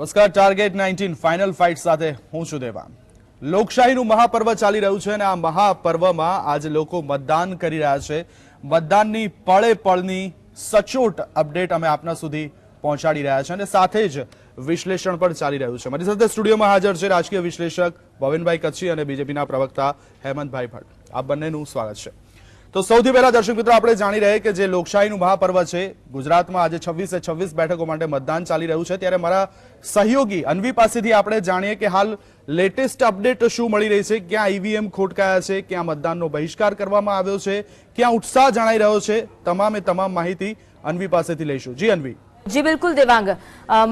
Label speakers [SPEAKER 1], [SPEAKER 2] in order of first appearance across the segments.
[SPEAKER 1] નમસ્કાર target nineteen final fight સાથે હું છું દેવાન લોકશાહીનું મહાપર્વ ચાલી રહ્યું છે અને આ મહાપર્વમાં આજે લોકો મતદાન કરી રહ્યા છે. મતદાનની પળે પળની સચોટ અપડેટ અમે આપના સુધી પહોંચાડી રહ્યા છે અને સાથે જ વિશ્લેષણ પણ ચાલી રહ્યું છે. મારી સાથે સ્ટુડિયોમાં હાજર છે રાજકીય વિશ્લેષક ભવિનભાઈ કચ્છી અને બીજેપીના પ્રવક્તા હેમંતભાઈ ભટ્ટ. આ બંનેનું સ્વાગત છે. તો સૌથી પહેલા દર્શક મિત્રો, આપણે જાણી રહીએ કે જે લોકશાહીનું મહાપર્વ છે, ગુજરાતમાં આજે છવ્વીસે છવ્વીસ બેઠકો માટે મતદાન ચાલી રહ્યું છે. ત્યારે મારા સહયોગી અન્વી પાસેથી આપણે જાણીએ કે હાલ લેટેસ્ટ અપડેટ શું મળી રહી છે? ક્યાં ઈવીએમ ખોટકાયા છે? ક્યાં મતદાનનો બહિષ્કાર કરવામાં આવ્યો છે? ક્યાં ઉત્સાહ જણાઈ રહ્યો છે? તમામે તમામ માહિતી અન્વી પાસેથી લઈશું. જી, અન્વી.
[SPEAKER 2] જી બિલકુલ, દેવાંગ.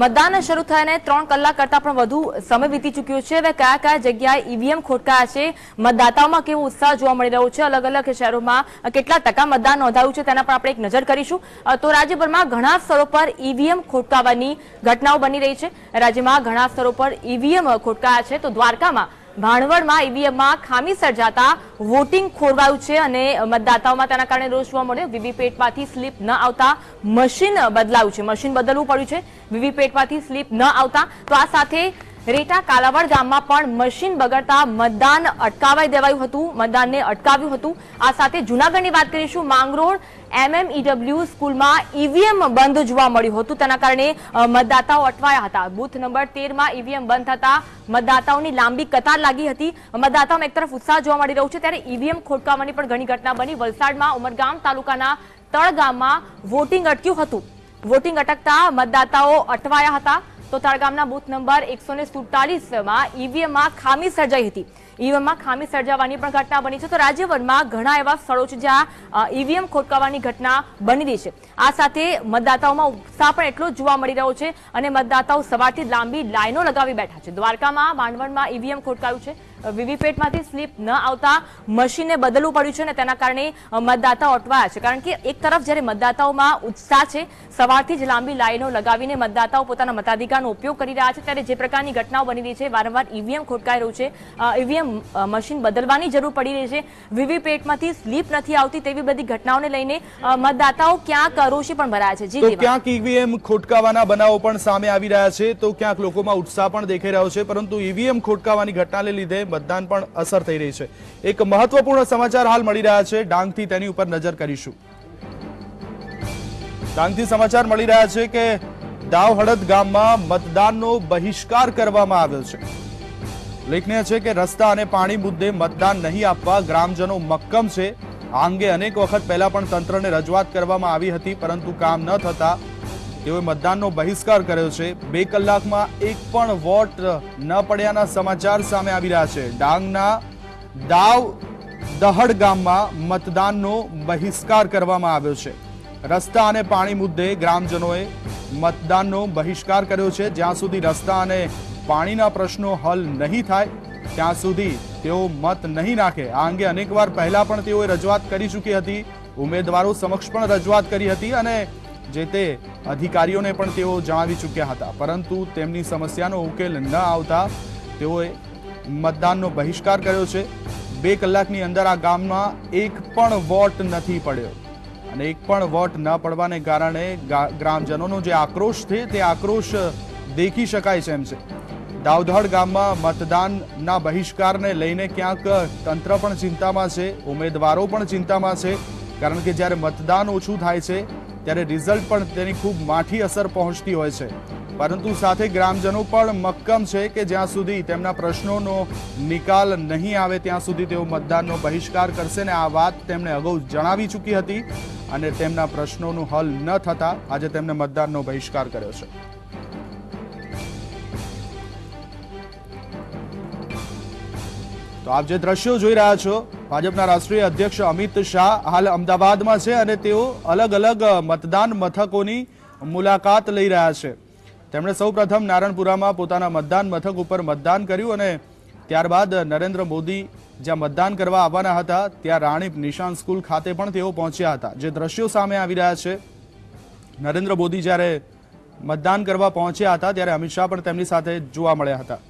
[SPEAKER 2] મતદાન શરૂ થયાને ત્રણ કલાક કરતા પણ વધુ સમય વીતી ચૂક્યો છે. હવે કયા કયા જગ્યાએ ઈવીએમ ખોટકાયા છે? મતદાતાઓમાં કેવો ઉત્સાહ જોવા મળી રહ્યો છે? અલગ અલગ શહેરોમાં કેટલા ટકા મતદાન નોંધાયું છે તેના પર આપણે એક નજર કરીશું. તો રાજ્યભરમાં ઘણા સ્થળો પર ઈવીએમ ખોટકાવાની ઘટનાઓ બની રહી છે. રાજ્યમાં ઘણા સ્થળો પર ઈવીએમ ખોટકાયા છે. તો દ્વારકામાં ભાણવડમાં ઈવીએમમાં ખામી સર્જાતા વોટિંગ ખોરવાયું છે અને મતદાતાઓમાં તેના કારણે રોષ જોવા મળ્યો. વીવીપેટમાંથી સ્લીપ ન આવતા મશીન બદલાયું છે. મશીન બદલવું પડ્યું છે. વીવીપેટમાંથી સ્લીપ ન આવતા. તો આ સાથે રેટા કાલાવડ ગામમાં પણ મશીન બગડતા મતદાન અટકાવાઈ દેવાયું હતું. મતદાનને અટકાવ્યું હતું. આ સાથે જુનાગઢની વાત કરીશું. માંગરોળ એમએમઈડબ્લ્યુ સ્કૂલમાં ઈવીએમ બંધ જોવા મળ્યું હતું. તેના કારણે મતદાતાઓ અટવાયા હતા. બુથ નંબર તેરમાં ઈવીએમ બંધ થતા મતદાતાઓની લાંબી કતાર લાગી હતી. મતદાતાઓમાં એક તરફ ઉત્સાહ જોવા મળી રહ્યો છે. ત્યારે ઈવીએમ ખોટકાવાની પણ ઘણી ઘટના બની. વલસાડમાં ઉમરગામ તાલુકાના તળગામમાં વોટિંગ અટક્યું હતું. વોટિંગ અટકતા મતદાતાઓ અટવાયા હતા. તો તળગામના બૂથ નંબર એકસો ને સુડતાલીસમાં ઈવીએમમાં ખામી સર્જાઈ હતી. ઈવીએમમાં ખામી સર્જાવાની પણ ઘટના બની છે. તો રાજ્યભરમાં ઘણા એવા સ્થળો છે જ્યાં ઈવીએમ ખોટકાવાની ઘટના બની રહી છે. આ સાથે મતદાતાઓમાં ઉત્સાહ પણ એટલો જોવા મળી રહ્યો છે અને મતદાતાઓ સવારથી લાંબી લાઈનો લગાવી બેઠા છે. દ્વારકામાં, માંડવણમાં ઈવીએમ ખોટકાયું છે. વીવીપેટમાંથી સ્લીપ ન આવતા મશીનને બદલવું પડ્યું છે અને તેના કારણે મતદાતાઓ અટવાયા છે. કારણ કે એક તરફ જ્યારે મતદાતાઓમાં ઉત્સાહ છે, સવારથી જ લાંબી લાઈનો લગાવીને મતદાતાઓ પોતાના મતાધિકારનો ઉપયોગ કરી રહ્યા છે, ત્યારે જે પ્રકારની ઘટનાઓ બની રહી છે, વારંવાર ઈવીએમ ખોટકાઈ રહ્યું છે. ઈવીએમ મશીન બદલવાની જરૂર પડી રહી છે. વીવીપેટમાંથી સ્લીપ નથી આવતી તેવી બધી ઘટનાઓને લઈને મતદાતાઓ ક્યાંક રોષી પણ ભરાયા છે જી
[SPEAKER 1] તો ક્યાંક ઈવીએમ ખોટકાવાના બનાવો પણ સામે આવી રહ્યા છે તો ક્યાંક લોકોમાં ઉત્સાહ પણ દેખાઈ રહ્યો છે પરંતુ ઈવીએમ ખોટકાવાની ઘટનાને લીધે મતદાન પણ અસર થઈ રહી છે. એક મહત્વપૂર્ણ સમાચાર હાલ મળી રહ્યા છે ડાંગથી તેની ઉપર નજર કરીશું. ડાંગથી સમાચાર મળી રહ્યા છે કે દાવહળદ ગામમાં મતદાનનો બહિષ્કાર કરવામાં આવ્યો છે. ઉલ્લેખનીય છે કે રસ્તા અને પાણી મુદ્દે મતદાન નહીં આપવા ગ્રામજનો મક્કમ છે આ અંગે અનેક વખત પહેલા પણ તંત્રને રજૂઆત કરવામાં આવી હતી, પરંતુ કામ ન થતા તેઓએ મતદાનનો બહિષ્કાર કર્યો છે. બે કલાકમાં એક પણ વોટ ન પડ્યાના સમાચાર સામે આવી રહ્યા છે. ડાંગના દાવ દહડ ગામમાં મતદાનનો બહિષ્કાર કરવામાં આવ્યો છે. રસ્તા અને પાણી મુદ્દે ગ્રામજનોએ મતદાનનો બહિષ્કાર કર્યો છે. જ્યાં સુધી રસ્તા અને પાણીના પ્રશ્નો હલ નહીં થાય ત્યાં સુધી તેઓ મત નહીં નાખે. આ અંગે અનેકવાર પહેલા પણ તેઓએ રજૂઆત કરી ચૂકી હતી. ઉમેદવારો સમક્ષ પણ રજૂઆત કરી હતી અને જે તે અધિકારીઓને પણ તેઓ જણાવી ચૂક્યા હતા. પરંતુ તેમની સમસ્યાનો ઉકેલ ન આવતા તેઓએ મતદાનનો બહિષ્કાર કર્યો છે. બે કલાકની અંદર આ ગામમાં એક પણ વોટ નથી પડ્યો. અને એક પણ વોટ ન પડવાને કારણે ગ્રામજનોનો જે આક્રોશ છે તે આક્રોશ દેખી શકાય છે એમ છે. દાવધડ ગામમાં મતદાનના બહિષ્કારને લઈને ક્યાંક તંત્ર પણ ચિંતામાં છે, ઉમેદવારો પણ ચિંતામાં છે. કારણ કે જ્યારે મતદાન ઓછું થાય છે, ત્યારે રિઝલ્ટ પણ તેની ખૂબ માઠી અસર પહોંચતી હોય છે. પરંતુ સાથે ગ્રામજનો પણ મક્કમ છે કે જ્યાં સુધી તેમના પ્રશ્નોનો નિકાલ નહીં આવે, ત્યાં સુધી તેઓ મતદાનનો બહિષ્કાર કરશે ને આ વાત તેમણે અગાઉ જણાવી ચૂકી હતી અને તેમના પ્રશ્નોનું હલ ન થતા આજે તેમણે મતદાનનો બહિષ્કાર કર્યો છે. તો આપ જે દ્રશ્યો જોઈ રહ્યા છો, ભાજપના રાષ્ટ્રીય અધ્યક્ષ અમિત શાહ હાલ અમદાવાદમાં છે અને તેઓ અલગ અલગ મતદાન મથકોની મુલાકાત લઈ રહ્યા છે. તેમણે સૌપ્રથમ નારણપુરામાં પોતાના મતદાન મથક ઉપર મતદાન કર્યું અને ત્યારબાદ નરેન્દ્ર મોદી જ્યાં મતદાન કરવા આવવાના હતા, ત્યાં રાણીપ નિશાન સ્કૂલ ખાતે પણ તેઓ પહોંચ્યા હતા. જે દ્રશ્યો સામે આવી રહ્યા છે, નરેન્દ્ર મોદી જ્યારે મતદાન કરવા પહોંચ્યા હતા, ત્યારે અમિત શાહ પણ તેમની સાથે જોવા મળ્યા હતા.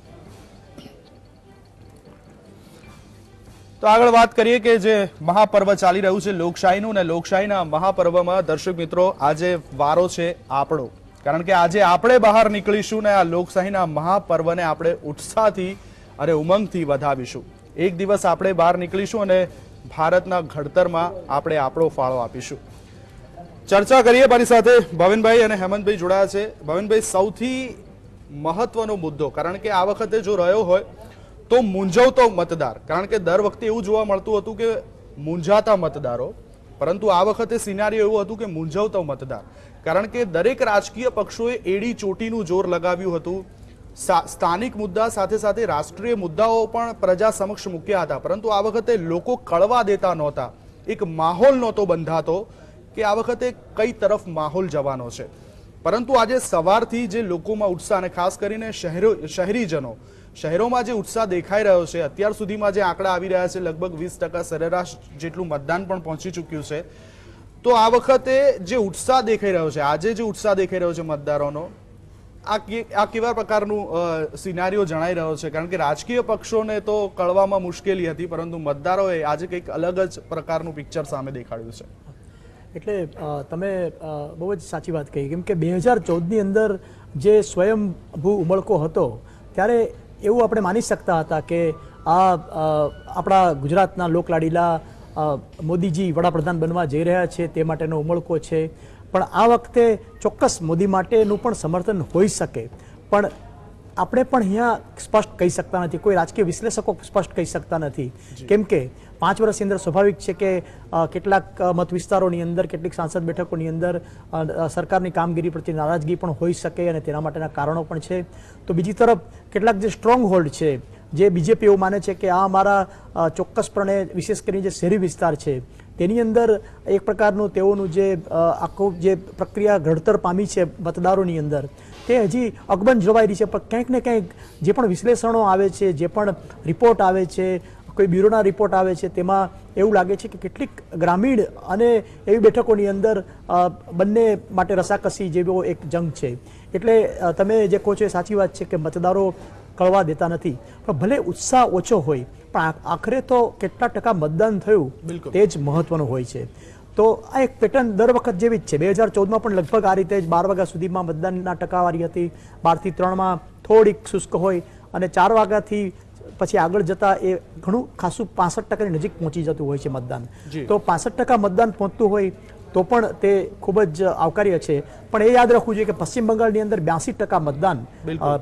[SPEAKER 1] તો આગળ વાત કરીએ કે જે મહાપર્વ ચાલી રહ્યું છે લોકશાહીનું અને લોકશાહીના મહાપર્વમાં દર્શક મિત્રો આજે વારો છે આપણો. કારણ કે આજે આપણે બહાર નીકળીશું ને આ લોકશાહીના મહાપર્વને આપણે ઉત્સાહથી અને ઉમંગથી વધાવીશું. એક દિવસ આપણે બહાર નીકળીશું અને ભારતના ઘડતરમાં આપણે આપણો ફાળો આપીશું. ચર્ચા કરીએ મારી સાથે ભવિનભાઈ અને હેમંતભાઈ જોડાયા છે. ભવિનભાઈ, સૌથી મહત્વનો મુદ્દો, કારણ કે આ વખતે જો રહ્યો હોય તો મૂંઝવતો મતદાર. કારણ કે દર વખતે એવું જોવા મળતું હતું કે મૂંઝાતા મતદારો, પરંતુ આ વખતે સિનારીઓ એવું હતું કે મૂંઝવતો મતદાર. કારણ કે દરેક રાજકીય પક્ષોએ એડી ચોટીનું જોર લગાવ્યું હતું. સ્થાનિક મુદ્દા સાથે સાથે રાષ્ટ્રીય મુદ્દાઓ પણ પ્રજા સમક્ષ મૂક્યા હતા. પરંતુ આ વખતે લોકો કળવા દેતા નહોતા. એક માહોલ નહોતો બંધાતો કે આ વખતે કઈ તરફ માહોલ જવાનો છે. પરંતુ આજે સવારથી જે લોકોમાં ઉત્સાહ અને ખાસ કરીને શહેરો, શહેરીજનો શહેરોમાં જે ઉત્સાહ દેખાઈ રહ્યો છે, અત્યાર સુધીમાં જે આંકડા આવી રહ્યા છે, લગભગ વીસ ટકા સરેરાશ જેટલું મતદાન પણ પહોંચી ચૂક્યું છે. તો આ વખતે જે ઉત્સાહ દેખાઈ રહ્યો છે, આજે જે ઉત્સાહ દેખાઈ રહ્યો છે મતદારોનો, આ કેવા પ્રકારનું સિનારીઓ જણાઈ રહ્યો છે? કારણ કે રાજકીય પક્ષોને તો કળવામાં મુશ્કેલી હતી, પરંતુ મતદારોએ આજે કંઈક અલગ જ પ્રકારનું પિક્ચર સામે દેખાડ્યું છે.
[SPEAKER 3] એટલે તમે બહુ જ સાચી વાત કહી. કેમ કે બે હજાર ચૌદની અંદર જે સ્વયંભૂ ઉમળકો હતો, ત્યારે એવું આપણે માની શકતા હતા કે આ આપણા ગુજરાતના લોકલાડીલા મોદીજી વડાપ્રધાન બનવા જઈ રહ્યા છે તે માટેનો ઉમળકો છે. પણ આ વખતે ચોક્કસ મોદી માટેનું પણ સમર્થન હોઈ શકે. પણ આપણે પણ અહીંયા સ્પષ્ટ કહી શકતા નથી. કોઈ રાજકીય વિશ્લેષકો સ્પષ્ટ કહી શકતા નથી. કેમ કે પાંચ વર્ષની અંદર સ્વાભાવિક છે કે કેટલાક મત વિસ્તારોની અંદર, કેટલીક સાંસદ બેઠકોની અંદર સરકારની કામગીરી પ્રત્યે નારાજગી પણ હોઈ શકે અને તેના માટેના કારણો પણ છે. તો બીજી તરફ, કેટલાક જે સ્ટ્રોંગ હોલ્ડ છે, જે બીજેપી એવું માને છે કે આ અમારા ચોક્કસપણે વિશેષ કરીને જે શહેરી વિસ્તાર છે, તેની અંદર એક પ્રકારનું તેઓનું જે આખું જે પ્રક્રિયા ઘડતર પામી છે મતદારોની અંદર, તે હજી અકબંધ જોવાઈ રહી છે. પણ ક્યાંક ને ક્યાંક જે પણ વિશ્લેષણો આવે છે, જે પણ રિપોર્ટ આવે છે કોઈ બ્યુરોના રિપોર્ટ આવે છે તેમાં એવું લાગે છે કે કેટલીક ગ્રામીણ અને એવી બેઠકોની અંદર બંને માટે રસાકસી જેવો એક જંગ છે. એટલે તમે જે કહો છો એ સાચી વાત છે કે મતદારો કળવા દેતા નથી. પણ ભલે ઉત્સાહ ઓછો હોય પણ આખરે તો કેટલા ટકા મતદાન થયું
[SPEAKER 1] બિલકુલ.
[SPEAKER 3] તે જ મહત્વનું હોય છે. તો આ એક પેટર્ન દર વખત જેવી જ છે. બે હજાર ચૌદમાં પણ લગભગ આ રીતે જ બાર વાગ્યા સુધીમાં મતદાનના ટકાવારી હતી. બારથી ત્રણમાં થોડીક શુષ્ક હોય અને ચાર વાગ્યાથી પછી આગળ જતા એ ઘણું ખાસું પાસઠ ટકાની નજીક પહોંચી જતું હોય છે મતદાન. તો પાસઠ ટકા મતદાન પહોંચતું હોય તો પણ તે ખૂબ જ આવકાર્ય છે. પણ એ યાદ રાખવું જોઈએ કે પશ્ચિમ બંગાળની અંદર બ્યાસી ટકા મતદાન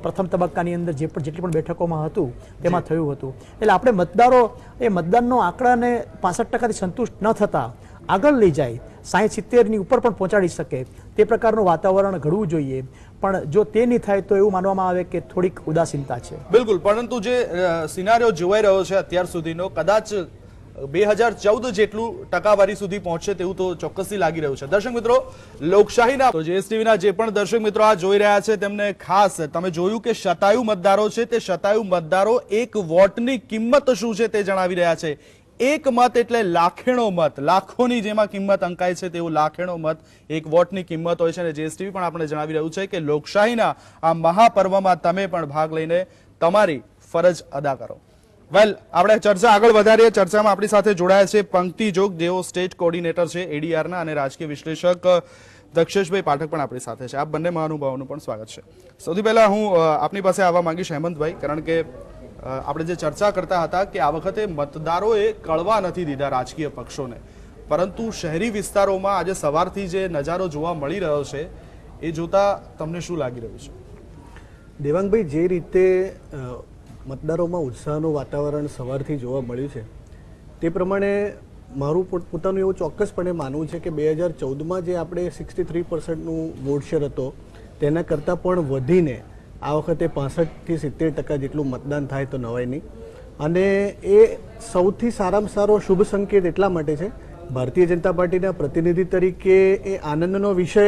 [SPEAKER 3] પ્રથમ તબક્કાની અંદર જે પણ જેટલી પણ બેઠકોમાં હતું તેમાં થયું હતું. એટલે આપણે મતદારો એ મતદાનનો આંકડાને પાસઠ ટકાથી સંતુષ્ટ ન થતા આગળ લઈ જાય. સાહીઠ સિત્તેરની ઉપર પણ પહોંચાડી શકે. તે પ્રકારનું વાતાવરણ ઘડવું જોઈએ. પણ જો તે નહીં થાય તો એવું માનવામાં આવે કે થોડીક ઉદાસીનતા છે.
[SPEAKER 1] બિલકુલ, પરંતુ જે સિનારીઓ જોવાઈ રહ્યો છે અત્યાર સુધીનો, કદાચ બે હજાર ચૌદ જેટલું ટકાવારી સુધી પહોંચશે તેવું તો ચોક્કસથી લાગી રહ્યું છે. દર્શક મિત્રો, લોકશાહીના તો જીએસટીવીના જે પણ દર્શક મિત્રો આ જોઈ રહ્યા છે તેમને ખાસ તમે જોયું કે શતાયુ મતદારો છે, તે શતાયુ મતદારો એક વોટની કિંમત શું છે તે જણાવી રહ્યા છે. એક મત એટલે લાખેણો મત. લાખોની જેમાં કિંમત અંકાય છે તેવું લાખેણો મત એક વોટની કિંમત હોય છે અને જીએસટીવી પણ આપણે જણાવી રહ્યું છે કે લોકશાહીના આ મહાપર્વમાં તમે પણ ભાગ લઈને તમારી ફરજ અદા કરો. વેલ આપણે ચર્ચા આગળ વધારીએ. ચર્ચામાં આપણી સાથે જોડાયા છે પંક્તિ જોગ, જેઓ સ્ટેટ કોર્ડિનેટર છે એડીઆરના અને રાજકીય વિશ્લેષક દક્ષેશભાઈ પાઠક પણ આપણી સાથે છે. આપ બંને મહાનુભાવોનું પણ સ્વાગત છે. સૌથી પહેલાં હું આપની પાસે આવવા માંગીશ હેમંતભાઈ, કારણ કે આપણે જે ચર્ચા કરતા હતા કે આ વખતે મતદારોએ કળવા નથી દીધા રાજકીય પક્ષોને. પરંતુ શહેરી વિસ્તારોમાં આજે સવારથી જે નજારો જોવા મળી રહ્યો છે, એ જોતા તમને શું લાગી રહ્યું છે?
[SPEAKER 4] દેવાંગભાઈ, જે રીતે મતદારોમાં ઉત્સાહનું વાતાવરણ સવારથી જોવા મળ્યું છે, તે પ્રમાણે મારું પોત- પોતાનું એવું ચોક્કસપણે માનવું છે કે બે હજાર ચૌદમાં જે આપણે સિક્સટી થ્રી પર્સન્ટનું વોટ શેર હતો, તેના કરતાં પણ વધીને આ વખતે પાસઠથી સિત્તેર ટકા જેટલું મતદાન થાય તો નવાય નહીં અને એ સૌથી સારામાં સારો શુભ સંકેત એટલા માટે છે, ભારતીય જનતા પાર્ટીના પ્રતિનિધિ તરીકે એ આનંદનો વિષય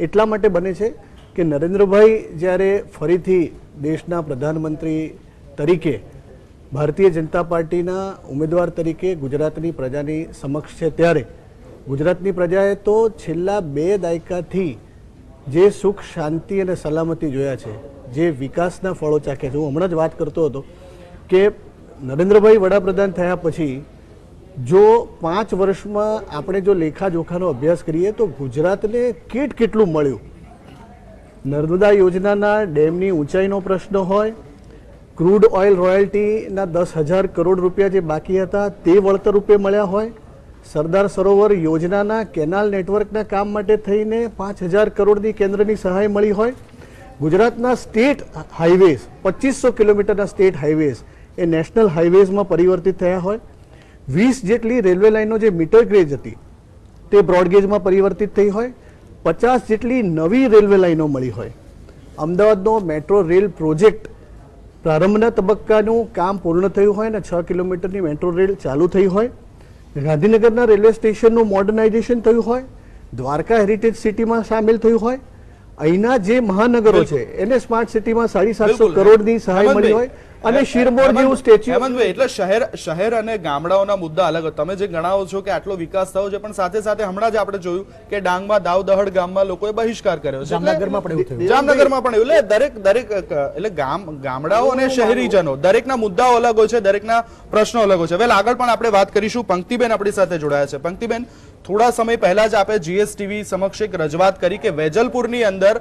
[SPEAKER 4] એટલા માટે બને છે કે નરેન્દ્રભાઈ જ્યારે ફરીથી દેશના પ્રધાનમંત્રી તરીકે, ભારતીય જનતા પાર્ટીના ઉમેદવાર તરીકે ગુજરાતની પ્રજાની સમક્ષ છે ત્યારે, ગુજરાતની પ્રજાએ તો છેલ્લા બે દાયકાથી જે સુખ, શાંતિ અને સલામતી જોયા છે જે વિકાસના ફળો ચાખ્યા છે. હું હમણાં જ વાત કરતો હતો કે નરેન્દ્રભાઈ વડાપ્રધાન થયા પછી જો પાંચ વર્ષમાં આપણે જો લેખાજોખાનો અભ્યાસ કરીએ તો ગુજરાતને કેટ કેટલું મળ્યું? નર્મદા યોજનાના ડેમની ઊંચાઈનો પ્રશ્ન હોય, ક્રૂડ ઓઇલ રોયલ્ટીના દસ હજાર કરોડ રૂપિયા જે બાકી હતા તે વળતર રૂપે મળ્યા હોય, સરદાર સરોવર યોજનાના કેનાલ નેટવર્કના કામ માટે થઈને પાંચ હજાર કરોડની કેન્દ્રની સહાય મળી હોય ગુજરાતના સ્ટેટ હાઈવેઝ પચીસો કિલોમીટરના સ્ટેટ હાઈવેઝ એ નેશનલ હાઈવેઝમાં પરિવર્તિત થયા હોય. વીસ જેટલી રેલવે લાઇનો જે મીટર ગ્રેજ હતી, તે બ્રોડગેજમાં પરિવર્તિત થઈ હોય. પચાસ જેટલી નવી રેલવે લાઈનો મળી હોય. અમદાવાદનો મેટ્રો રેલ પ્રોજેક્ટ પ્રારંભના તબક્કાનું કામ પૂર્ણ થયું હોય અને છ કિલોમીટરની મેટ્રો રેલ ચાલુ થઈ હોય. ગાંધીનગરના રેલવે સ્ટેશનનું મોડર્નાઇઝેશન થયું હોય. દ્વારકા હેરિટેજ સિટીમાં સામેલ થયું હોય. અહીંના જે મહાનગરો છે એને સ્માર્ટ સિટીમાં સાડી સાતસો કરોડની સહાય મળી હોય અને શિરમોર જેવું સ્ટેચ્યુ
[SPEAKER 1] હેમંતભાઈ, એટલે શહેર શહેર અને ગામડાઓના મુદ્દા અલગ. તમે જે ગણાવો છો કે આટલો વિકાસ થયો છે પણ સાથે સાથે હમણાં જ આપણે જોયું કે ડાંગમાં દાઉદહડ ગામમાં લોકોએ બહિષ્કાર કર્યો છે.
[SPEAKER 3] જામનગરમાં પણ એવું થયું.
[SPEAKER 1] જામનગરમાં પણ એવું. એટલે દરેક દરેક એટલે ગામ ગામડાઓ અને શહેરીજનો દરેકના મુદ્દાઓ અલગ હોય છે દરેકના પ્રશ્નો અલગ હોય છે. વેલ આગળ પણ આપણે વાત કરીશું. પંક્તિબેન આપણી સાથે જોડાયા છે. પંક્તિબેન થોડા સમય પહેલા જ આપે જીએસટીવી સમક્ષ એક રજૂઆત કરી કે વેજલપુરની અંદર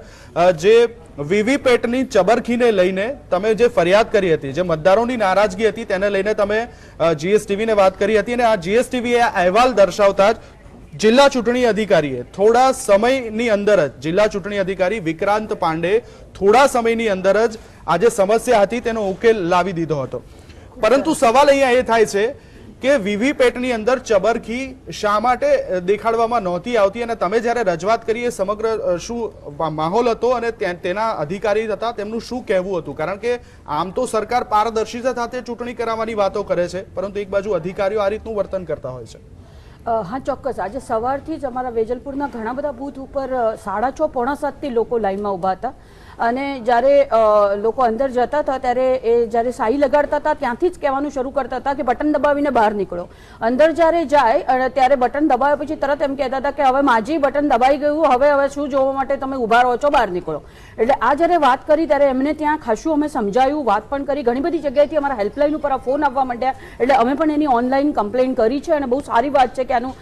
[SPEAKER 1] જે વીવીપેટની ચબરખીને લઈને તમે જે ફરિયાદ કરી હતી, જે મતદારોની નારાજગી હતી, તેને લઈને તમે જીએસટીવીને વાત કરી હતી અને આ જીએસટીવી એ અહેવાલ દર્શાવતા જ જિલ્લા ચૂંટણી અધિકારીએ થોડા સમયની અંદર જ, જિલ્લા ચૂંટણી અધિકારી વિક્રાંત પાંડે થોડા સમયની અંદર જ આ જે સમસ્યા હતી, તેનો ઉકેલ લાવી દીધો હતો. પરંતુ સવાલ અહીંયા એ થાય છે કે વીવીપેટની અંદર ચબરખી શા માટે દેખાડવામાં નહોતી આવતી અને તમે જ્યારે રજૂઆત કરી એ સમગ્ર શું માહોલ હતો અને તેના અધિકારી હતા, તેમનું શું કહેવું હતું? કારણ કે આમ તો સરકાર પારદર્શિતા સાથે ચૂંટણી કરાવવાની વાતો કરે છે, પરંતુ એક બાજુ અધિકારીઓ આ રીતનું વર્તન કરતા હોય છે.
[SPEAKER 5] હા, ચોક્કસ. આજે સવારથી જ અમારા વેજલપુરના ઘણા બધા બૂથ ઉપર સાડા છ પોણા સાતથી લોકો લાઈનમાં ઊભા હતા. અને જ્યારે લોકો અંદર જતા હતા ત્યારે એ જ્યારે સાઈ લગાડતા હતા ત્યાંથી જ કહેવાનું શરૂ કરતા હતા કે બટન દબાવીને બહાર નીકળો. અંદર જ્યારે જાય અને ત્યારે બટન દબાવ્યા પછી તરત એમ કહેતા હતા કે હવે માજી બટન દબાઈ ગયું હવે હવે શું જોવા માટે તમે ઊભા રહો છો બહાર નીકળો. એટલે આ જ્યારે વાત કરી ત્યારે એમને ત્યાં ખાસું અમે સમજાયું વાત પણ કરી. ઘણી બધી જગ્યાએથી અમારા હેલ્પલાઇન ઉપર આ ફોન આવવા માંડ્યા. એટલે અમે પણ એની ઓનલાઈન કમ્પ્લેન કરી છે અને બહુ સારી વાત છે કે આનું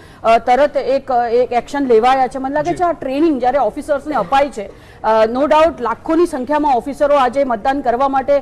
[SPEAKER 5] તરત એક એક એક્શન લેવાયા છે. મને લાગે છે આ ટ્રેનિંગ જ્યારે ઓફિસર્સને અપાય છે નો ડાઉટ લાખોની સંખ્યામાં ઓફિસરો આજે મતદાન કરવા માટે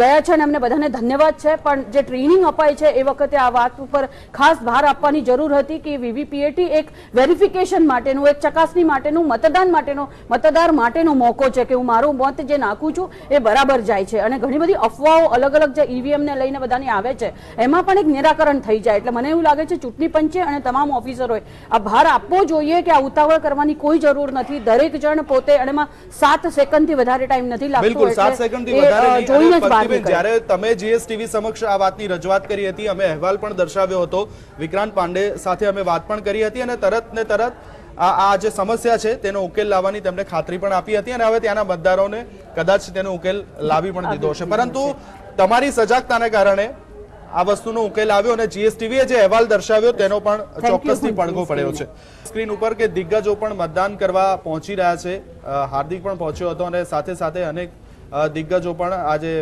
[SPEAKER 5] ગયા છે અને એમને બધાને ધન્યવાદ છે. પણ જે ટ્રેનિંગ અપાય છે એ વખતે આ વાત ઉપર ખાસ ભાર આપવાની જરૂર હતી કે વીવીપીએટી એક વેરિફિકેશન માટેનું, એક ચકાસણી માટેનું, મતદાન માટેનો, મતદાર માટેનો મોકો છે કે હું મારું મત જે નાખું છું એ બરાબર જાય છે. અને ઘણી બધી અફવાઓ અલગ અલગ જે ઈવીએમ ને લઈને બધાની આવે છે, એમાં પણ એક નિરાકરણ થઈ જાય. એટલે મને એવું લાગે છે ચૂંટણી પંચે અને તમામ ઓફિસરોએ આ ભાર આપવો જોઈએ કે આ ઉતાવળ કરવાની કોઈ જરૂર નથી. દરેક જણ પોતે અને સાત સેકન્ડથી વધારે ટાઈમ નથી લાગતો
[SPEAKER 1] બિલકુલ સાત
[SPEAKER 5] એટલે
[SPEAKER 1] સેકન્ડથી વધારે.
[SPEAKER 5] જોઈને જ વાત
[SPEAKER 1] જ્યારે તમે જીએસટીવી સમક્ષ આ વાતની રજૂઆત કરી હતી અમે અહેવાલ પણ દર્શાવ્યો હતો. વિક્રાંત પાંડે સાથે અમે વાત પણ કરી હતી અને તરત ને તરત આ આ જે સમસ્યા છે તેનો ઉકેલ લાવવાની તેમને ખાતરી પણ આપી હતી અને હવે ત્યાંના મતદારોને કદાચ તેનો ઉકેલ લાવી પણ દીધો હશે પરંતુ તમારી સજાગતાને કારણે આ વસ્તુનો ઉકેલ આવ્યો અને જીએસટીવીએ જે અહેવાલ દર્શાવ્યો તેનો પણ ચોક્કસથી પડઘો પડ્યો છે. સ્ક્રીન ઉપર કે દિગ્ગજો પણ મતદાન કરવા પહોંચી રહ્યા છે. હાર્દિક પણ પહોંચ્યો હતો અને સાથે સાથે અનેક દિગ્ગજો પણ આજે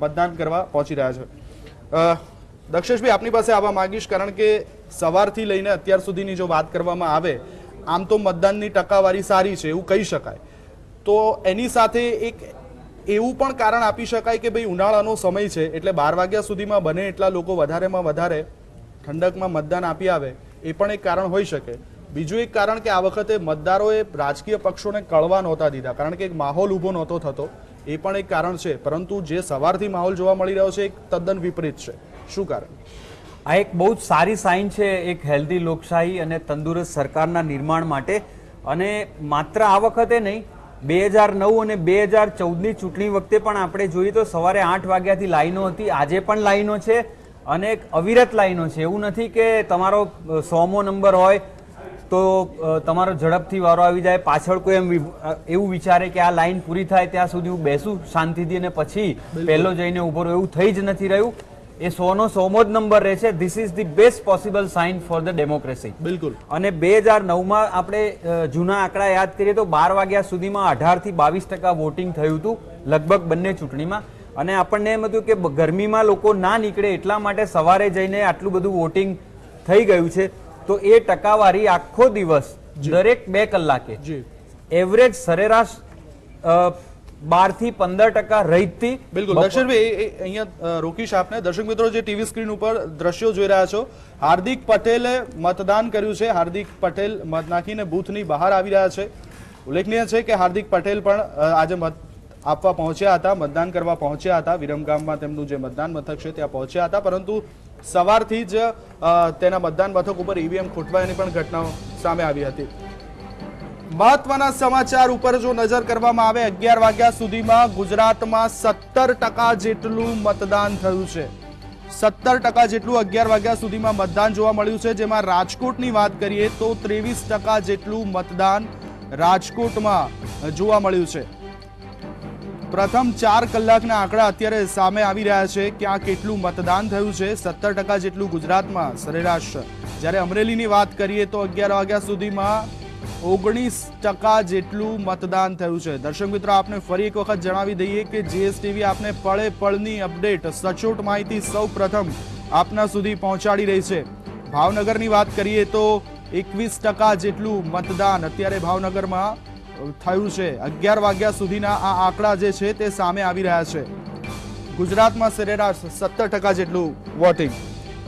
[SPEAKER 1] મતદાન કરવા પહોંચી રહ્યા છે. દક્ષેશભાઈ આપની પાસે આવવા માંગીશ કારણ કે સવારથી લઈને અત્યાર સુધીની જો વાત કરવામાં આવે આમ તો મતદાનની ટકાવારી સારી છે એવું કહી શકાય. તો એની સાથે એક એવું પણ કારણ આપી શકાય કે ભાઈ ઉનાળાનો સમય છે, એટલે બાર વાગ્યા સુધીમાં બને એટલા લોકો વધારેમાં વધારે ઠંડકમાં મતદાન આપી આવે, એ પણ એક કારણ હોઈ શકે. બીજું એક કારણ કે આ વખતે મતદારોએ રાજકીય પક્ષોને કળવા નહોતા દીધા, કારણ કે એક માહોલ ઊભો નહોતો થતો, એ પણ એક કારણ છે. પરંતુ જે સવારથી માહોલ જોવા મળી રહ્યો છે, એક તદ્દન વિપરીત છે. શું કારણ?
[SPEAKER 6] આ એક બહુ જ સારી સાઇન છે, એક હેલ્ધી લોકશાહી અને તંદુરસ્ત સરકારના નિર્માણ માટે. અને માત્ર આ વખતે નહીં બે હજાર નવ અને બે હજાર ચૌદની ચૂંટણી વખતે પણ આપણે જોઈએ તો સવારે આઠ વાગ્યાથી લાઈનો હતી. આજે પણ લાઈનો છે અને એક અવિરત લાઈનો છે. એવું નથી કે તમારો સોમો નંબર હોય તો તમારો ઝડપથી વારો આવી જાય. પાછળ કોઈ એમ એવું વિચારે કે આ લાઈન પૂરી થાય ત્યાં સુધી હું બેસું શાંતિથી અને પછી પહેલો જઈને ઊભો રહ્યો એવું થઈ જ નથી રહ્યું. એ સોનો સોમો જ નંબર રહે છે this is the best possible sign for the democracy
[SPEAKER 1] બિલકુલ.
[SPEAKER 6] અને બે હજાર નવમાં આપણે જૂના આંકડા યાદ કરીએ તો બાર વાગ્યા સુધીમાં અઢારથી બાવીસ ટકા વોટિંગ થયું હતું લગભગ બંને ચૂંટણીમાં. અને આપણને એમ હતું કે ગરમીમાં લોકો ના નીકળે એટલા માટે સવારે જઈને આટલું બધું વોટિંગ થઈ ગયું છે. તો એ ટકાવારી આખો દિવસ દરેક બે કલાકે
[SPEAKER 1] જી.
[SPEAKER 6] એવરેજ સરેરાશ બારથી પંદર ટકા રહીતથી
[SPEAKER 1] બિલકુલ. દર્શનભાઈ અહીંયા રોકીશ આપને. દર્શક મિત્રો જે ટીવી સ્ક્રીન ઉપર દ્રશ્યો જોઈ રહ્યા છો હાર્દિક પટેલે મતદાન કર્યું છે. હાર્દિક પટેલ મત નાખીને બૂથની બહાર આવી રહ્યા છે. ઉલ્લેખનીય છે કે હાર્દિક પટેલ પણ આજે મત આપવા પહોંચ્યા હતા મતદાન કરવા પહોંચ્યા હતા. વિરમગામમાં તેમનું જે મતદાન મથક છે ત્યાં પહોંચ્યા હતા. પરંતુ સવારથી જ તેના મતદાન મથક ઉપર ઈવીએમ ખૂટવાની પણ ઘટનાઓ સામે આવી હતી. મહત્વના સમાચાર ઉપર જો નજર કરવામાં આવે, અગિયાર વાગ્યા સુધીમાં ગુજરાતમાં સત્તર જેટલું મતદાન થયું છે. સત્તર જેટલું અગિયાર વાગ્યા સુધીમાં મતદાન જોવા મળ્યું છે. જેમાં રાજકોટની વાત કરીએ તો ત્રેવીસ જેટલું મતદાન રાજકોટમાં જોવા મળ્યું છે. પ્રથમ ચાર કલાકના આંકડા અત્યારે સામે આવી રહ્યા છે કે આ કેટલું મતદાન થયું છે. સત્તર જેટલું ગુજરાતમાં સરેરાશ જ્યારે અમરેલીની વાત કરીએ તો અગિયાર વાગ્યા સુધીમાં ઓગણીસ ટકા જેટલું મતદાન થયું છે. દર્શક મિત્રો, આપને ફરી એક વખત જણાવી દઈએ કે જીએસટીવી આપને પળે પળની અપડેટ, સચોટ માહિતી સૌ પ્રથમ આપના સુધી પહોંચાડી રહી છે. ભાવનગરની વાત કરીએ તો એકવીસ ટકા જેટલું મતદાન અત્યારે ભાવનગરમાં થયું છે. અગિયાર વાગ્યા સુધીના આ આંકડા જે છે તે સામે આવી રહ્યા છે. ગુજરાતમાં સરેરાશ સત્તર ટકા જેટલું વોટિંગ.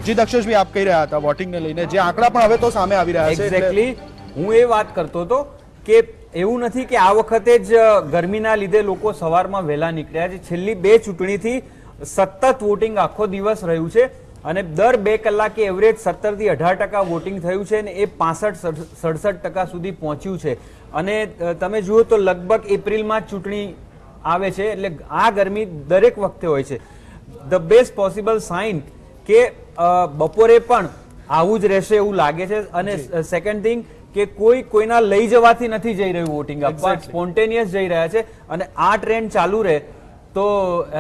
[SPEAKER 1] જી દક્ષેશભાઈ, આપ કહી રહ્યા હતા વોટિંગને લઈને. જે આંકડા પણ હવે તો સામે આવી રહ્યા છે
[SPEAKER 6] એક્ઝેક્ટલી હું એ વાત કરતો હતો કે એવું નથી કે આ વખતે જ ગરમીના લીધે લોકો સવારમાં વહેલા નીકળ્યા છે. છેલ્લી બે ચૂંટણીથી સતત વોટિંગ આખો દિવસ રહ્યું છે અને દર બે કલાકે એવરેજ સત્તરથી અઢાર ટકા વોટિંગ થયું છે અને એ પાસઠ સડસઠ ટકા સુધી પહોંચ્યું છે. અને તમે જુઓ તો લગભગ એપ્રિલમાં જ ચૂંટણી આવે છે એટલે આ ગરમી દરેક વખતે હોય છે. ધ બેસ્ટ પોસિબલ સાઇન કે બપોરે પણ આવું જ રહેશે એવું લાગે છે. અને સેકન્ડ થિંગ કે કોઈ કોઈના લઈ જવાથી નથી જઈ રહ્યું વોટિંગ આપવા. સ્પોન્ટેનિયસ જઈ રહ્યા છે અને આ ટ્રેન્ડ ચાલુ રહે તો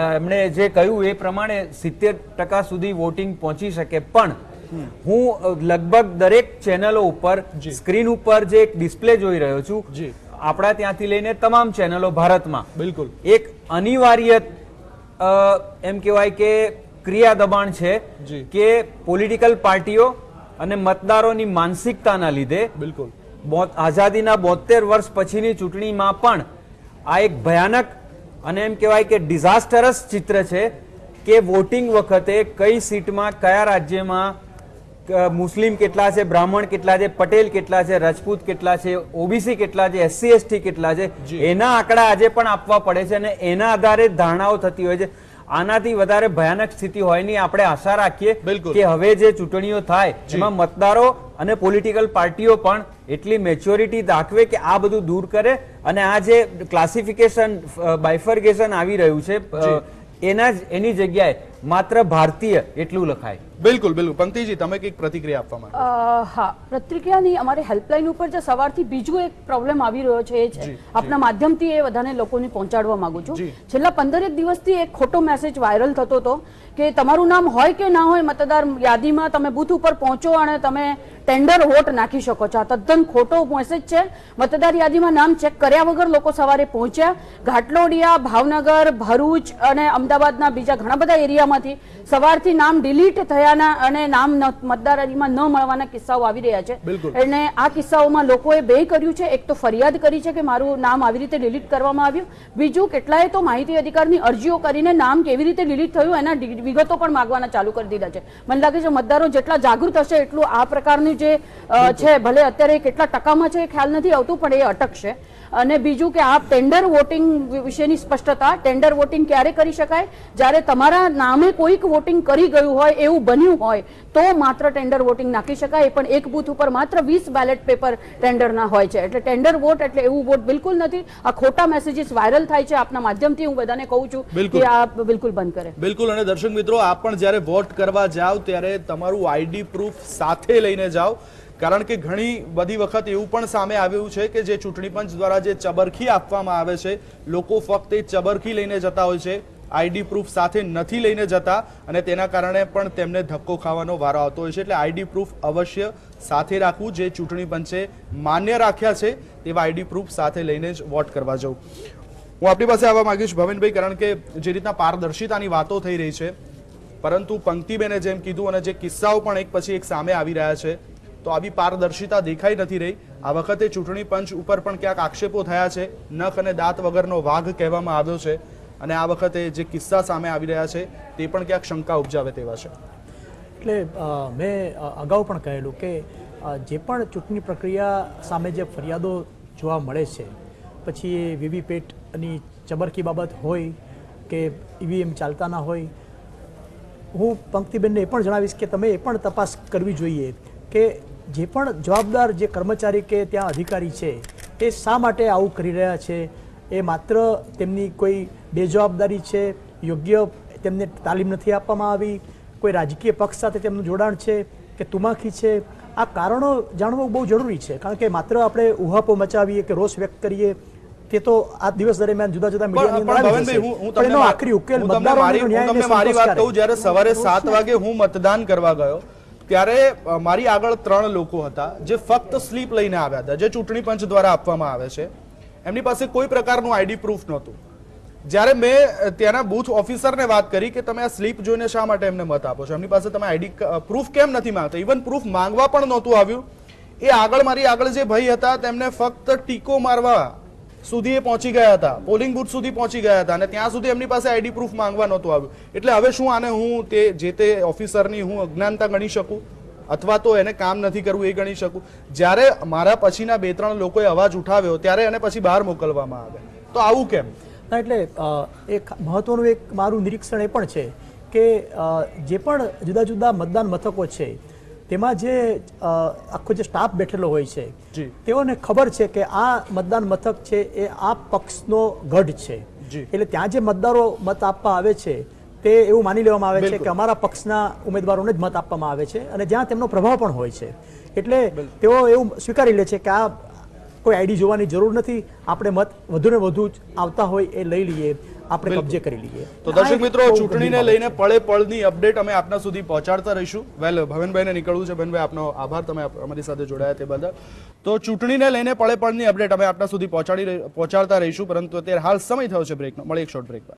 [SPEAKER 6] એમણે જે કહ્યું એ પ્રમાણે સિત્તેર ટકા સુધી વોટિંગ પહોંચી શકે. પણ હું લગભગ દરેક ચેનલો ઉપર સ્ક્રીન ઉપર જે એક ડિસ્પ્લે જોઈ રહ્યો છું. આપણા ત્યાંથી લઈને તમામ ચેનલો ભારતમાં.
[SPEAKER 1] બિલકુલ.
[SPEAKER 6] એક અનિવાર્ય એમ કહેવાય કે ક્રિયા દબાણ છે કે પોલિટિકલ પાર્ટીઓ અને મતદારોની માનસિકતાના લીધે
[SPEAKER 1] બિલકુલ.
[SPEAKER 6] આઝાદીના બોતેર વર્ષ પછીની ચૂંટણીમાં પણ આ એક ભયાનક અને એમ કહેવાય કે ડિઝાસ્ટરસ ચિત્ર છે કે વોટિંગ વખતે કઈ સીટમાં કયા રાજ્યમાં મુસ્લિમ કેટલા છે બ્રાહ્મણ કેટલા છે પટેલ કેટલા છે રાજપૂત કેટલા છે ઓબીસી કેટલા છે એસસી એસટી કેટલા છે એના આંકડા આજે પણ આપવા પડે છે અને એના આધારે ધારણાઓ થતી હોય છે. આનાથી વધારે ભયાનક સ્થિતિ હોયની આપણે આશા રાખીએ. કે હવે જે ચૂંટણીઓ થાય એમાં મતદારો અને પોલિટિકલ પાર્ટીઓ પણ એટલી મેચ્યોરિટી દાખવે કે આ બધું દૂર કરે. અને આ જે ક્લાસિફિકેશન બાયફર્ગેશન આવી રહ્યું છે એના જ એની જગ્યાએ માત્ર ભારતીય એટલું લખાય.
[SPEAKER 1] બિલકુલ બિલકુલ. પંક્તિજી તમે કંઈક પ્રતિક્રિયા આપવા માંગો
[SPEAKER 5] હા. પ્રતિક્રિયાની અમારે હેલ્પલાઇન ઉપર જે સવારથી બીજું એક પ્રોબ્લેમ આવી રહ્યો છે એ છે. આપના માધ્યમથી એ બધાને લોકોને પહોંચાડવા માંગુ છું. છેલ્લા પંદરેક દિવસથી એક ખોટો મેસેજ વાયરલ થતો હતો કે તમારું નામ હોય કે ના હોય મતદાર યાદીમાં તમે બૂથ ઉપર પહોંચો અને તમે ટેન્ડર વોટ નાખી શકો છો. આ તદ્દન ખોટો મેસેજ છે. મતદાર યાદીમાં નામ ચેક કર્યા વગર લોકો સવારે પહોંચ્યા. ઘાટલોડિયા ભાવનગર ભરૂચ અને અમદાવાદના બીજા ઘણા બધા એરિયામાંથી સવારથી નામ ડિલીટ થયાના અને નામ ન- મતદાર યાદીમાં ન મળવાના કિસ્સાઓ આવી રહ્યા છે. અને આ કિસ્સાઓમાં લોકોએ બે કર્યું છે. એક તો ફરિયાદ કરી છે કે મારું નામ આવી રીતે ડિલીટ કરવામાં આવ્યું. બીજું કેટલાય તો માહિતી અધિકારની અરજીઓ કરીને નામ કેવી રીતે ડિલીટ થયું એના વિગતો પણ માંગવાના ચાલુ કરી દીધા છે. મને લાગે છે મતદારો જેટલા જાગૃત હશે એટલું આ પ્રકારનું જે છે ભલે અત્યારે કેટલા ટકામાં છે એ ખ્યાલ નથી આવતું પણ એ અટકશે. અને બીજું કે આ ટેન્ડર વોટિંગ વિશેની સ્પષ્ટતા ટેન્ડર વોટિંગ ક્યારે કરી શકાય? જ્યારે તમારા નામે કોઈક વોટિંગ કરી ગયું હોય એવું બન્યું હોય તો માત્ર ટેન્ડર વોટિંગ નાખી શકાય. પણ એક બૂથ ઉપર માત્ર વીસ બેલેટ પેપર ટેન્ડરના હોય છે. એટલે ટેન્ડર વોટ એટલે એવું વોટ બિલકુલ નથી. આ ખોટા મેસેજીસ વાયરલ થાય છે. આપના માધ્યમથી હું બધાને કહું છું. કે આ બિલકુલ બંધ કરે.
[SPEAKER 1] બિલકુલ. અને દર્શક મિત્રો આપ પણ જ્યારે વોટ કરવા જાઓ ત્યારે તમારું આઈડી પ્રૂફ સાથે લઈને જાઓ. કારણ કે ઘણી બધી વખત એવું પણ સામે આવ્યું છે કે જે ચૂંટણી પંચ દ્વારા જે ચબરખી આપવામાં આવે છે, લોકો ફક્ત એ ચબરખી લઈને જતા હોય છે, આઈડી પ્રૂફ સાથે નથી લઈને જતા અને તેના કારણે પણ તેમને ધક્કો ખાવાનો વારો આવતો હોય છે. એટલે આઈડી પ્રૂફ અવશ્ય સાથે રાખવું, જે ચૂંટણી પંચે માન્ય રાખ્યા છે, તેવા આઈડી પ્રૂફ સાથે લઈને જ વોટ કરવા જવું. હું આપણી પાસે આવવા માંગીશ ભવિનભાઈ, કારણ કે જે રીતના પારદર્શિતાની વાતો થઈ રહી છે, પરંતુ પંક્તિબેને જેમ કીધું અને જે કિસ્સાઓ પણ એક પછી એક સામે આવી રહ્યા છે તો આવી પારદર્શિતા દેખાઈ નથી રહી. આ વખતે ચૂંટણી પંચ ઉપર પણ ક્યાંક આક્ષેપો થયા છે. નખ અને દાંત વગરનો વાઘ કહેવામાં આવ્યો છે. અને આ વખતે જે કિસ્સા સામે આવી રહ્યા છે, તે પણ ક્યાંક શંકા ઉપજાવે તેવા છે.
[SPEAKER 3] એટલે મેં અગાઉ પણ કહેલું કે જે પણ ચૂંટણી પ્રક્રિયા સામે જે ફરિયાદો જોવા મળે છે, પછી એ વીવીપેટની ચબરકી બાબત હોય કે ઈવીએમ ચાલતા ના હોય, હું પંક્તિબેનને એ પણ જણાવીશ કે તમે એ પણ તપાસ કરવી જોઈએ કે જે પણ જવાબદાર જે કર્મચારી કે ત્યાં અધિકારી છે એ શા માટે આવું કરી રહ્યા છે? એ માત્ર તેમની કોઈ બેજવાબદારી છે? યોગ્ય તેમને તાલીમ નથી આપવામાં આવી? કોઈ રાજકીય પક્ષ સાથે તેમનું જોડાણ છે? કે તુમાખી છે? આ કારણો જાણવું બહુ જરૂરી છે. કારણ કે માત્ર આપણે ઉહાપો મચાવીએ કે રોષ વ્યક્ત કરીએ તે તો આ દિવસ દરમિયાન જુદા જુદા મીડિયાની
[SPEAKER 1] હું-. તમને
[SPEAKER 3] આખરી ઉકેલ
[SPEAKER 1] મારી વાત કહું જ્યારે સવારે સાત વાગે હું મતદાન કરવા ગયો ત્યારે મારી આગળ ત્રણ લોકો હતા, જે ફક્ત સ્લીપ લઈને આવ્યા હતા, જે ચૂંટણી પંચ દ્વારા આપવામાં આવે છે. એમની પાસે કોઈ પ્રકારનું આઈડી પ્રૂફ નહોતું. જ્યારે મેં ત્યાંના બૂથ ઓફિસરને વાત કરી કે તમે આ સ્લીપ જોઈને શા માટે એમને મત આપો છો? એમની પાસે તમે આઈડી પ્રૂફ કેમ નથી માંગતા? ઇવન પ્રૂફ માંગવા પણ નહોતું આવ્યું. એ આગળ મારી આગળ જે ભાઈ હતા, તેમને ફક્ત ટીકો મારવા સુધી એ પહોંચી ગયા હતા. પોલિંગ બુથ સુધી પહોંચી ગયા હતા અને ત્યાં સુધી એમની પાસે આઈડી પ્રૂફ માંગવા નહોતું આવ્યું. એટલે હવે શું આને હું તે જે તે ઓફિસરની હું અજ્ઞાનતા ગણી શકું? અથવા તો એને કામ નથી કરવું એ ગણી શકું? જ્યારે મારા પછીના બે ત્રણ લોકોએ અવાજ ઉઠાવ્યો ત્યારે એને પછી બહાર મોકલવામાં આવે તો આવું કેમ?
[SPEAKER 3] એટલે એક મહત્વનું એક મારું નિરીક્ષણ એ પણ છે કે જે પણ જુદા જુદા મતદાન મથકો છે તેમાં જે આખો જે સ્ટાફ બેઠેલો હોય છે તેઓને ખબર છે કે આ મતદાન મથક છે એ આ પક્ષનો ગઢ છે. એટલે ત્યાં જે મતદારો મત આપવા આવે છે તે એવું માની લેવામાં આવે છે કે અમારા પક્ષના ઉમેદવારોને જ મત આપવામાં આવે છે અને જ્યાં તેમનો પ્રભાવ પણ હોય છે. એટલે તેઓ એવું સ્વીકારી લે છે કે આ કોઈ આઈડી જોવાની જરૂર નથી આપણે મત વધુ ને વધુ આવતા હોય એ લઈ લઈએ. આપણે કબજે કરી લઈએ.
[SPEAKER 1] તો દર્શક મિત્રો ચૂંટણીને લઈને પળે પળની અપડેટ અમે આપના સુધી પહોંચાડતા રહીશું. વેલ ભવનભાઈને નીકળવું છે. ભવનભાઈ આપનો આભાર. તમે અમારી સાથે જોડાયા તે બદલ. તો ચૂંટણીને લઈને પળે પળની અપડેટ અમે આપના સુધી પહોંચાડી પહોંચાડતા રહીશું. પરંતુ અત્યારે હાલ સમય થયો છે બ્રેકનો મળી એક શોર્ટ બ્રેક